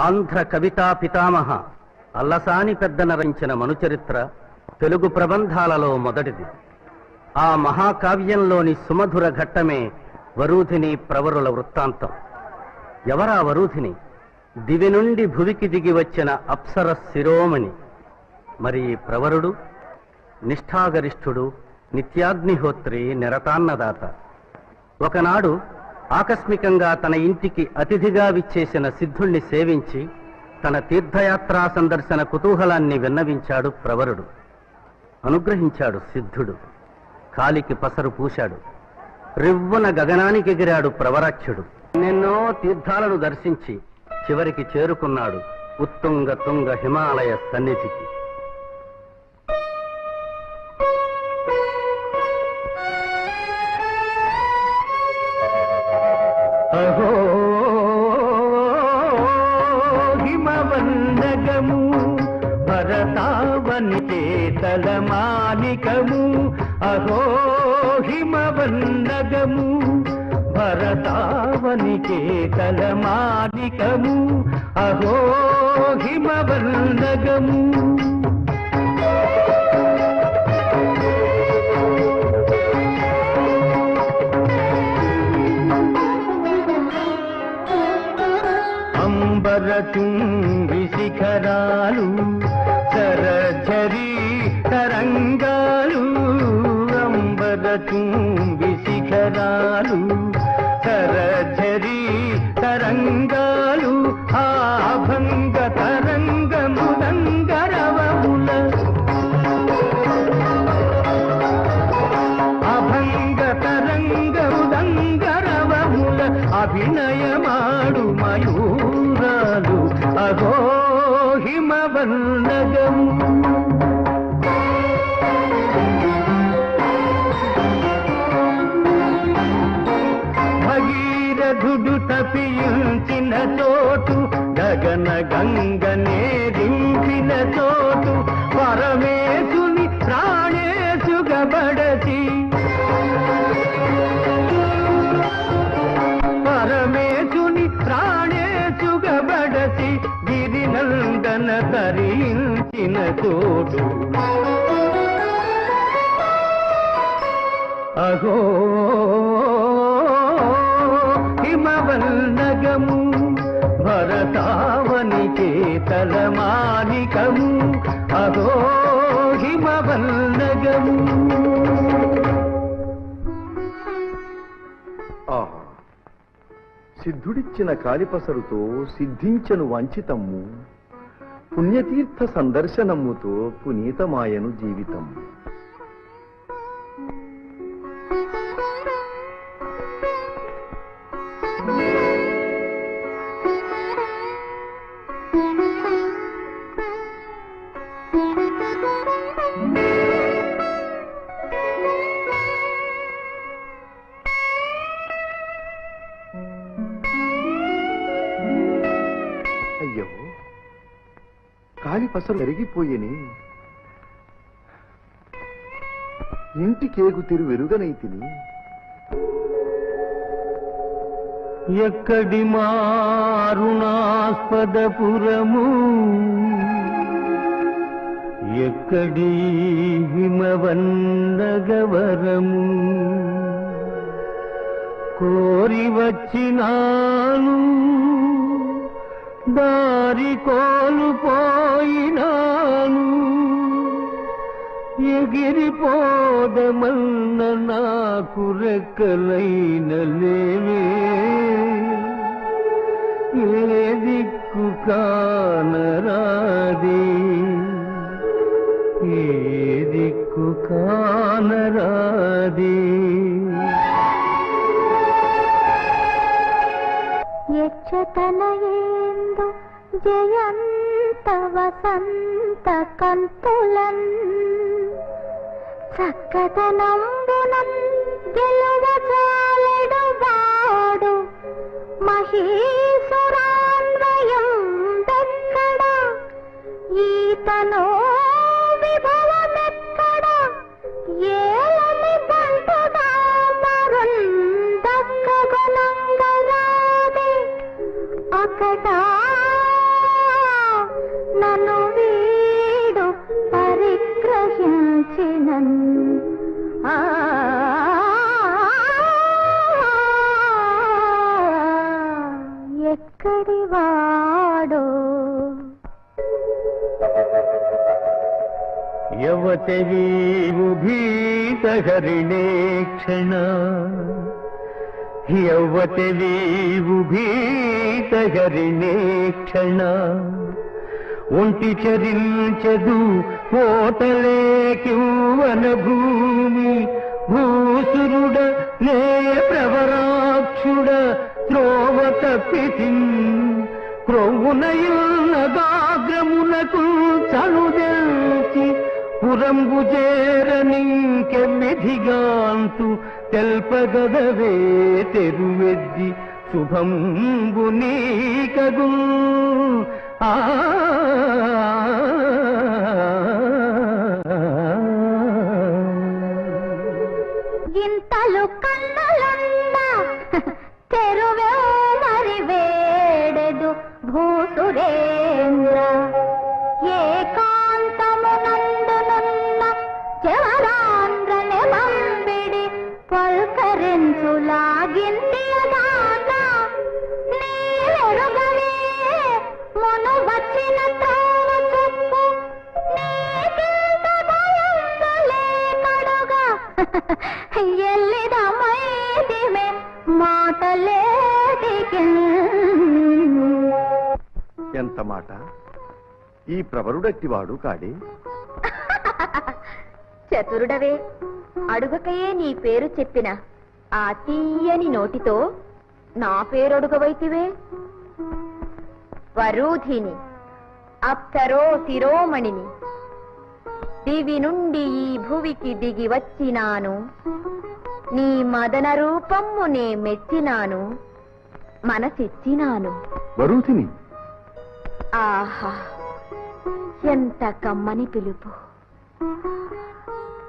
ఆంధ్ర కవితా పితామహ అల్లసాని పెద్దన రచించిన మనుచరిత్ర తెలుగు ప్రబంధాలలో మొదటిది. ఆ మహాకావ్యంలోని సుమధుర ఘట్టమే వరూధిని ప్రవరుల వృత్తాంతం. ఎవరా వరూధిని? దివి నుండి భువికి దిగి వచ్చిన అప్సర శిరోమణి. మరి ప్రవరుడు? నిష్ఠాగరిష్ఠుడు నిత్యాగ్నిహోత్రి నిరతాన్నదాత. ఒకనాడు ఆకస్మికంగా తన ఇంటికి అతిథిగా విచ్చేసిన సిద్ధుణ్ణి సేవించి తన తీర్థయాత్రా సందర్శన కుతూహలాన్ని విన్నవించాడు ప్రవరుడు. అనుగ్రహించాడు సిద్ధుడు. కాలికి పసరు పూశాడు. రివ్వున గగనానికి ఎగిరాడు ప్రవరాఖ్యుడు ఎన్నెన్నో తీర్థాలను దర్శించి చివరికి చేరుకున్నాడు ఉత్తుంగ తుంగ హిమాలయ సన్నిధికి. అహో హిమవన్నగము భరతావని చేతల మాలికము. అహో హిమవందకము భరతావని చేతల మాలికము. అహో హిమవందకము హిమవన్నగము అంబరతుంగి శిఖరాలు సరఝరి తరంగాలు అంబరతుంగి శిఖరాలు సరఝరి తరంగాలు ఆభంగ తరంగ తరంగములంగరవముల అభంగ తరంగ తరంగములంగరవముల అభినయమాడు మయూరాలు అగో హిమవన్నగము భగీరథుడు తపించిన చోటు గగన గంగనే దింపిన చోటు పరమేశు తోడు. అహో హిమవల్లగము భరతావని చేతల మాలికము అహో హిమవల్లగము సిద్ధుడిచ్చిన కాలిపసరుతో సిద్ధించను వంచితమ్ము. పుణ్యతీర్థ సందర్శనముతో పునీతమాయను జీవితం. అయ్యో. కాలిపసరు ఎరిగిపోయేని. ఇంటికేగు తిరు వెరుగనైతిని ఎక్కడి మారుణాస్పదపురము? ఎక్కడి హిమవన్నగవరము కోరి వచ్చినాను దారి కోల్పోయినాను. ఎగిరిపోదమన్న నాకు రెక్కలైన లేవే. ఏ దిక్కు కానరాదే. ఏ దిక్కు కానరాదే. ఎచ్చతనయ జయంత వసంత కల్పులన్ చక్కదనంబునన్ గెలువజాలడు వాడు మహేశ్వరాన్వయం దక్కడ ఈతను విభవమెక్కడ? ఏలని బంటుగా మరుందక్క ఒకటా യൗവതവീവുഭീതഹരിണേ ക്ഷണ ఒంటి చరించదు మోతలేకివ్వన భూమి భూసురుడ లే ప్రవరాక్షుడ ద్రోవ తప్పితి క్రొవ్వునయున్నగాగ్రమునకు చనుదల్ పురంబు చేరనింకెమ్మెధిగాంతు తెల్పగదవే తెరువెద్ది శుభంబు నీకగు ఆ పల్కరించులాగింది నీవెరుగవే మును వచ్చిన త్రోవ చెప్పు. మాటలేదికి ఎంత మాట? ఈ ప్రవరుడట్టివాడు కాడే? చతురుడవే. అడుగకయే నీ పేరు చెప్పిన ఆ తీయని నోటితో నా పేరు అడుగవైతివే వరూధిని అప్సరో శిరోమణిని దివి నుండి ఈ భువికి దిగి వచ్చినాను. నీ మదన రూపమ్ము నే మెచ్చినాను మనసిచ్చినాను. వరూధిని? ఆహా ఎంత కమ్మని పిలుపు.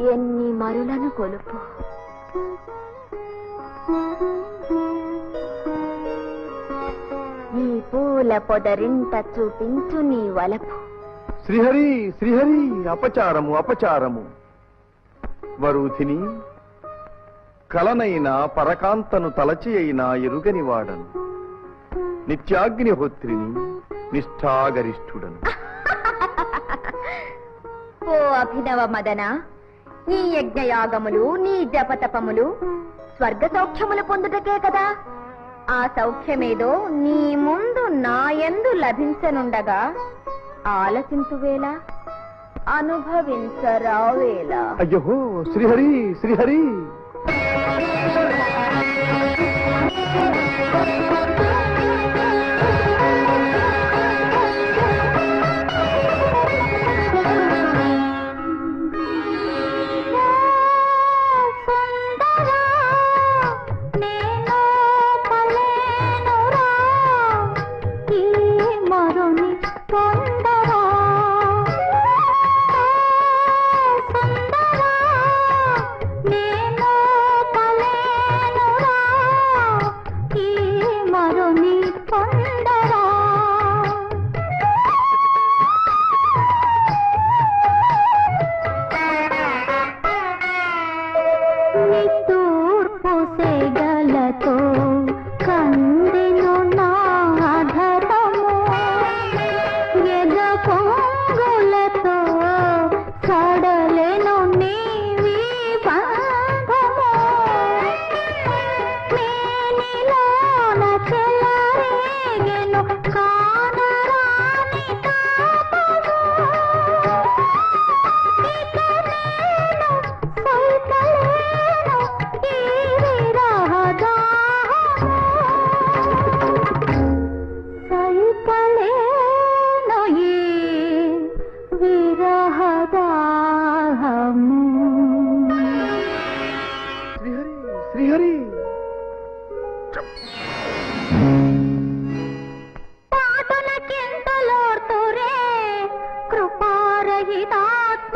ఎన్ని మరులను కొలుపు ఈ పూల పొదరింట చూపించు నీ వలపు. శ్రీహరి శ్రీహరి అపచారము అపచారము. వరూధిని కలనైన పరకాంతను తలచి అయినా ఎరుగని వాడను. నిత్యాగ్నిహోత్రిని నిష్ఠాగరిష్ఠుడను. ఓ అభినవ మదన నీ యజ్ఞయాగములు నీ జపతపములు స్వర్గ సౌఖ్యములు పొందుటకే కదా. ఆ సౌఖ్యమేదో నీ ముందు నాయందు లభించనుండగా. ఆలసించువేలా అనుభవించరావేలా అయ్యో శ్రీహరి శ్రీహరి!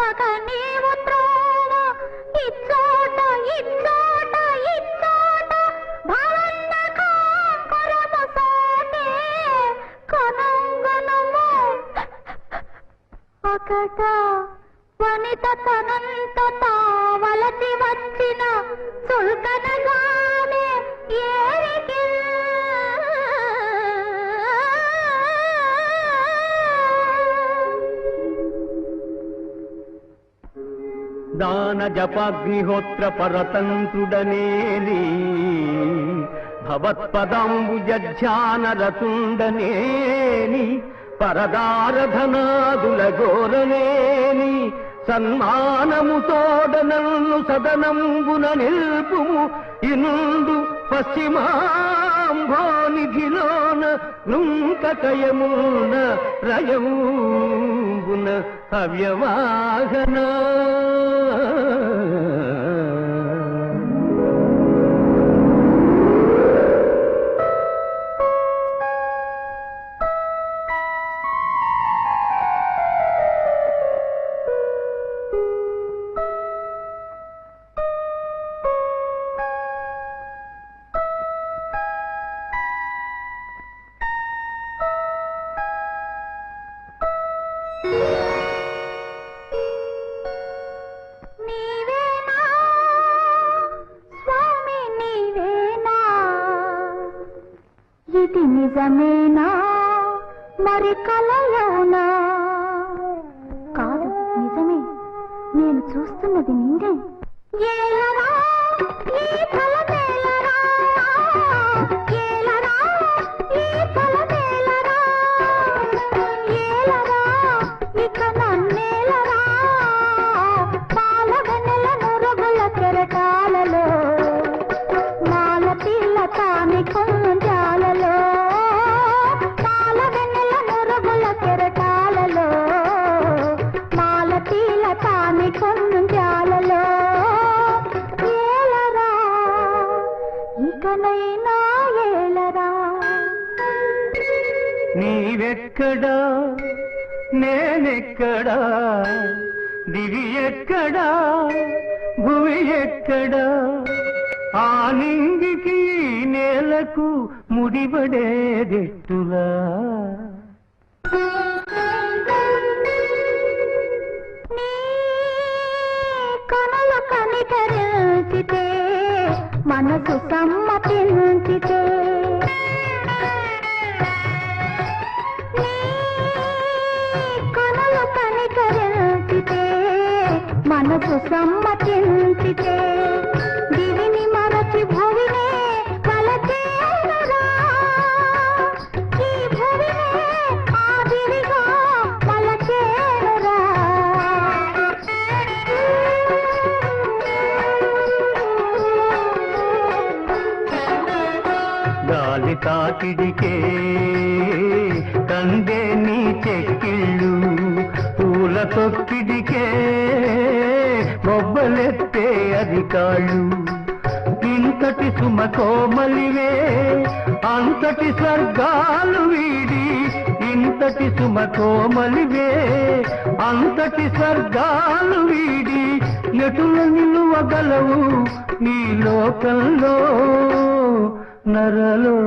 కృపారహితాత్మక నీవు త్రోవ. ఇచ్చోట ఇచ్చోట ఇచ్చోట. భవన్న కనంగనము. వనిత తనంత తావలసి వచ్చిన చుల్కనగానే ఏరికి దాన జపాగ్నిహోత్ర పరతంత్రుడనేని భవత్పదాంబుజాన రతుండనేని పరదారధనాదుల గోరనేని సన్మానముతోడనల్లు సదనంబున నిల్పుము. ఇందు పశ్చిమా పశ్చిమాంభోనిధిలోన నృంకకయమున రయమున హవ్యవాహన. ఇది నిజమేనా? మరి కలయనా? కాదు నిజమే. నేను చూస్తున్నది నిండే నీవెక్కడా? నేనెక్కడా? దివి ఎక్కడా భువి ఎక్కడా ఆ నింగికి నేలకు ముడిపడేదెట్టులా కనుల కనికరించితే మనసు సమ్మతించితే నీ మనసు సమ్మతించితే దివిని మరచి భువినే కలచేరా ఈ భువినే ఆ దివిగా గాలి తాకిడికే కందే నీ చెక్కిళ్ళు పూల తొక్కిడికే బొబ్బలెత్తే అధికాళ్ళు. ఇంతటి సుమ కోమలివే అంతటి స్వర్గాలు వీడి. ఇంతటి సుమ కోమలివే అంతటి స్వర్గాలు వీడి. ఎటుల నిలువగలవు నీ లోకంలో నరలోకంలో.